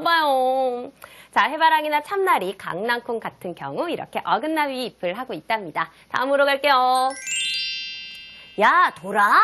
봐봐요. 자, 해바라기나 참나리, 강낭콩 같은 경우 이렇게 어긋나비 잎을 하고 있답니다. 다음으로 갈게요. 야, 돌아!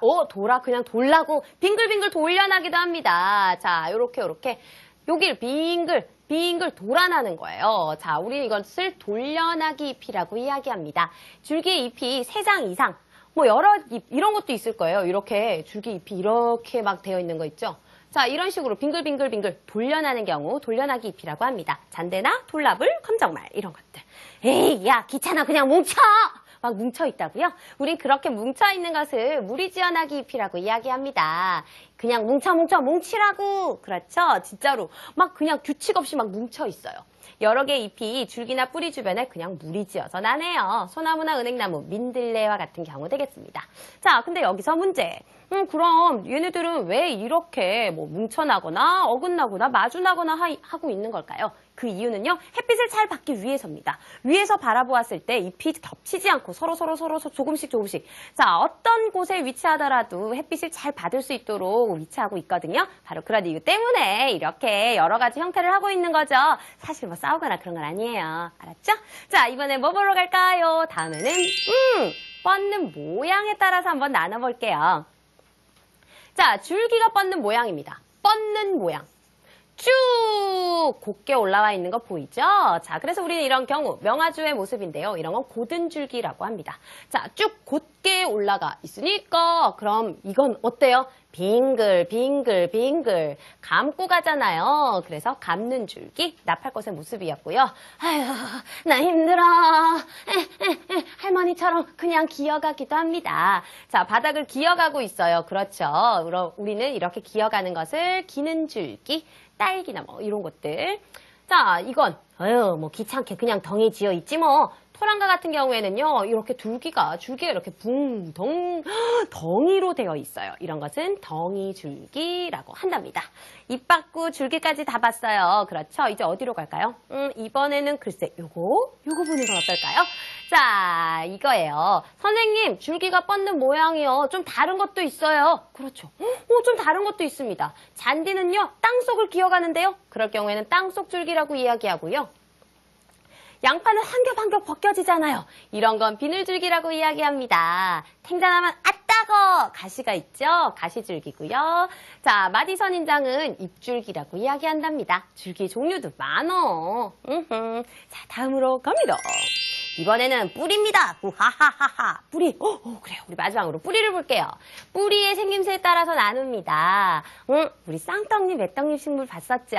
오, 돌아. 그냥 돌라고 빙글빙글 돌려나기도 합니다. 자, 요렇게, 요렇게. 여기를 빙글, 빙글 돌아나는 거예요. 자, 우리는 이것을 돌려나기 잎이라고 이야기합니다. 줄기의 잎이 세 장 이상, 뭐 여러 잎, 이런 것도 있을 거예요. 이렇게 줄기 잎이 이렇게 막 되어 있는 거 있죠? 자, 이런 식으로 빙글빙글빙글 돌려나는 경우 돌려나기 잎이라고 합니다. 잔대나 돌나불, 검정말 이런 것들. 에이, 야, 귀찮아. 그냥 뭉쳐! 막 뭉쳐 있다고요? 우린 그렇게 뭉쳐 있는 것을 무리지어나기 잎이라고 이야기합니다. 그냥 뭉쳐 뭉쳐 뭉치라고. 그렇죠? 진짜로 막 그냥 규칙 없이 막 뭉쳐 있어요. 여러 개의 잎이 줄기나 뿌리 주변에 그냥 무리지어서 나네요. 소나무나 은행나무, 민들레와 같은 경우 되겠습니다. 자, 근데 여기서 문제. 음, 그럼 얘네들은 왜 이렇게 뭐 뭉쳐나거나 어긋나거나 마주나거나 하, 하고 있는 걸까요? 그 이유는요, 햇빛을 잘 받기 위해서입니다. 위에서 바라보았을 때 잎이 겹치지 않고 서로 서로 서로 조금씩 조금씩. 자, 어떤 곳에 위치하더라도 햇빛을 잘 받을 수 있도록 위치하고 있거든요. 바로 그런 이유 때문에 이렇게 여러 가지 형태를 하고 있는 거죠. 사실 뭐 싸우거나 그런 건 아니에요. 알았죠? 자, 이번에 뭐 보러 갈까요? 다음에는, 음, 뻗는 모양에 따라서 한번 나눠볼게요. 자, 줄기가 뻗는 모양입니다. 뻗는 모양. 쭉 곧게 올라와 있는 거 보이죠? 자, 그래서 우리는 이런 경우 명아주의 모습인데요. 이런 건 고든 줄기라고 합니다. 자, 쭉 곧 게 올라가 있으니까 그럼 이건 어때요? 빙글 빙글 빙글 감고 가잖아요. 그래서 감는 줄기 나팔꽃의 모습이었고요. 아휴 나 힘들어. 에, 에, 에, 할머니처럼 그냥 기어가기도 합니다. 자 바닥을 기어가고 있어요. 그렇죠. 우리는 이렇게 기어가는 것을 기는 줄기 딸기나 뭐 이런 것들. 자 이건 어휴 뭐 귀찮게 그냥 덩이 지어 있지 뭐. 토랑과 같은 경우에는요, 이렇게 줄기가, 줄기가 이렇게 붕 덩, 덩이로 되어 있어요. 이런 것은 덩이 줄기라고 한답니다. 잎 받고 줄기까지 다 봤어요. 그렇죠? 이제 어디로 갈까요? 음, 이번에는 글쎄, 요거, 요거 보는 건 어떨까요? 자, 이거예요. 선생님, 줄기가 뻗는 모양이요. 좀 다른 것도 있어요. 그렇죠. 어, 좀 다른 것도 있습니다. 잔디는요, 땅속을 기어가는데요. 그럴 경우에는 땅속 줄기라고 이야기하고요. 양파는 한 겹 한 겹 벗겨지잖아요. 이런 건 비늘줄기라고 이야기합니다. 탱자나면 아따거 가시가 있죠. 가시줄기고요. 자 마디선 인장은 잎줄기라고 이야기한답니다. 줄기 종류도 많어. 자 다음으로 갑니다. 이번에는 뿌리입니다. 우하하하하. 뿌리. 어, 어, 그래요. 우리 마지막으로 뿌리를 볼게요. 뿌리의 생김새에 따라서 나눕니다. 응, 우리 쌍떡잎, 애떡잎 식물 봤었죠?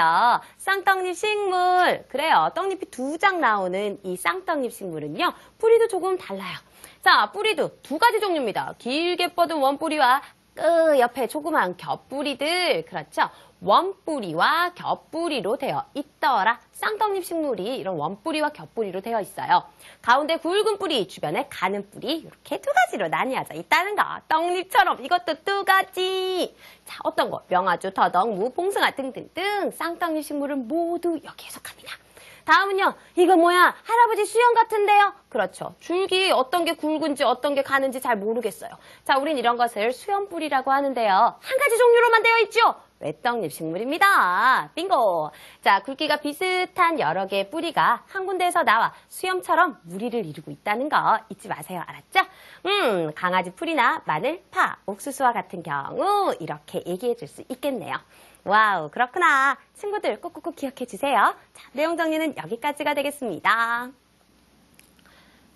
쌍떡잎 식물. 그래요. 떡잎이 두 장 나오는 이 쌍떡잎 식물은요. 뿌리도 조금 달라요. 자, 뿌리도 두 가지 종류입니다. 길게 뻗은 원뿌리와 끝 옆에 조그만 겹뿌리들 그렇죠? 원뿌리와 겹뿌리로 되어 있더라. 쌍떡잎 식물이 이런 원뿌리와 겹뿌리로 되어 있어요. 가운데 굵은 뿌리, 주변에 가는 뿌리 이렇게 두 가지로 나뉘어져 있다는 거. 떡잎처럼 이것도 두 가지. 자, 어떤 거? 명아주, 더덕, 무, 봉숭아 등등등 쌍떡잎 식물은 모두 여기에 속합니다. 다음은요. 이거 뭐야? 할아버지 수염 같은데요? 그렇죠. 줄기 어떤 게 굵은지 어떤 게 가는지 잘 모르겠어요. 자, 우린 이런 것을 수염뿌리라고 하는데요. 한 가지 종류로만 되어 있죠? 외떡잎 식물입니다. 빙고! 자, 굵기가 비슷한 여러 개의 뿌리가 한 군데에서 나와 수염처럼 무리를 이루고 있다는 거 잊지 마세요. 알았죠? 음, 강아지 풀이나 마늘, 파, 옥수수와 같은 경우 이렇게 얘기해 줄 수 있겠네요. 와우, 그렇구나. 친구들 꼭꼭꼭 기억해 주세요. 자, 내용 정리는 여기까지가 되겠습니다.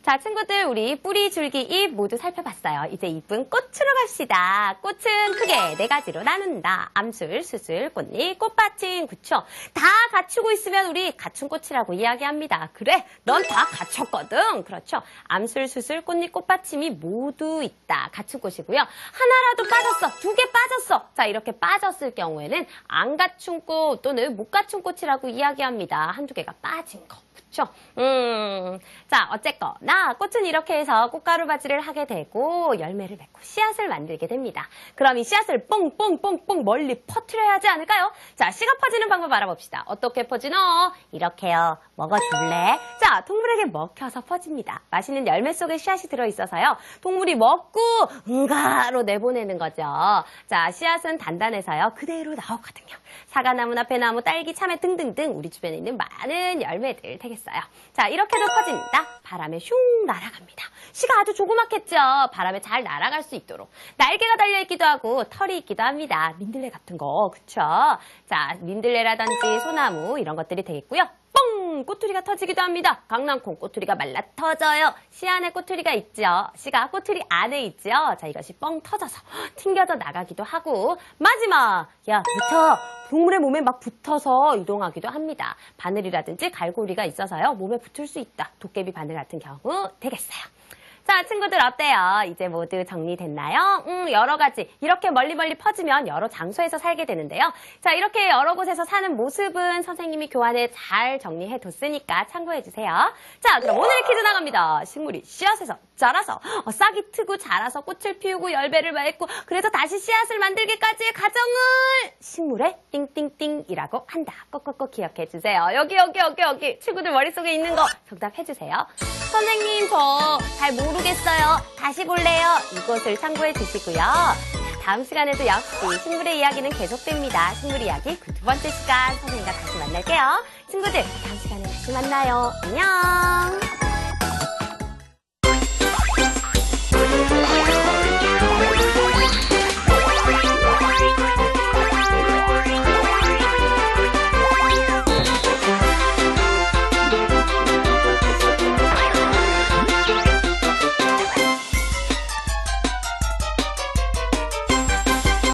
자, 친구들, 우리 뿌리, 줄기, 잎 모두 살펴봤어요. 이제 잎은 꽃으로 갑시다. 꽃은 크게 네 가지로 나눈다. 암술, 수술, 꽃잎, 꽃받침, 그쵸? 다 갖추고 있으면 우리 갖춘 꽃이라고 이야기합니다. 그래, 넌 다 갖췄거든. 그렇죠? 암술, 수술, 꽃잎, 꽃받침이 모두 있다. 갖춘 꽃이고요. 하나라도 빠졌어. 두 개 빠졌어. 자, 이렇게 빠졌을 경우에는 안 갖춘 꽃 또는 못 갖춘 꽃이라고 이야기합니다. 한두 개가 빠진 거. 그쵸? 그쵸? 음, 자, 어쨌거나 꽃은 이렇게 해서 꽃가루 바지를 하게 되고 열매를 맺고 씨앗을 만들게 됩니다. 그럼 이 씨앗을 뽕뽕뽕뽕 멀리 퍼뜨려야 하지 않을까요? 자, 씨가 퍼지는 방법 알아봅시다. 어떻게 퍼지노? 이렇게요. 먹어줄래? 자, 동물에게 먹혀서 퍼집니다. 맛있는 열매 속에 씨앗이 들어있어서요. 동물이 먹고 응가로 내보내는 거죠. 자, 씨앗은 단단해서요. 그대로 나오거든요. 사과나무나 배나무, 딸기, 참외 등등등 우리 주변에 있는 많은 열매들 되겠어요. 자, 이렇게도 퍼집니다. 바람에 슝 날아갑니다. 씨가 아주 조그맣겠죠. 바람에 잘 날아갈 수 있도록. 날개가 달려있기도 하고 털이 있기도 합니다. 민들레 같은 거, 그쵸? 자, 민들레라든지 소나무 이런 것들이 되겠고요. 뻥! 꼬투리가 터지기도 합니다. 강낭콩 꼬투리가 말라 터져요. 씨 안에 꼬투리가 있죠. 씨가 꼬투리 안에 있죠. 자, 이것이 뻥 터져서 튕겨져 나가기도 하고 마지막! 야, 붙어! 동물의 몸에 막 붙어서 이동하기도 합니다. 바늘이라든지 갈고리가 있어서요. 몸에 붙을 수 있다. 도깨비 바늘 같은 경우 되겠어요. 자, 친구들 어때요? 이제 모두 정리됐나요? 음, 여러 가지. 이렇게 멀리 멀리 퍼지면 여러 장소에서 살게 되는데요. 자, 이렇게 여러 곳에서 사는 모습은 선생님이 교환에 잘 정리해 뒀으니까 참고해 주세요. 자, 그럼 오늘의 퀴즈 나갑니다. 식물이 씨앗에서 자라서 어, 싹이 트고 자라서 꽃을 피우고 열매를 맺고 그래서 다시 씨앗을 만들기까지의 과정을 식물의 띵띵띵이라고 한다. 꼭꼭꼭 기억해 주세요. 여기 여기 여기 여기 친구들 머릿속에 있는 거 정답 해주세요. 선생님 저 잘 모르 모르겠어요. 다시 볼래요. 이곳을 참고해 주시고요. 다음 시간에도 역시 식물의 이야기는 계속됩니다. 식물 이야기 그 두 번째 시간 선생님과 다시 만날게요. 친구들 다음 시간에 다시 만나요. 안녕.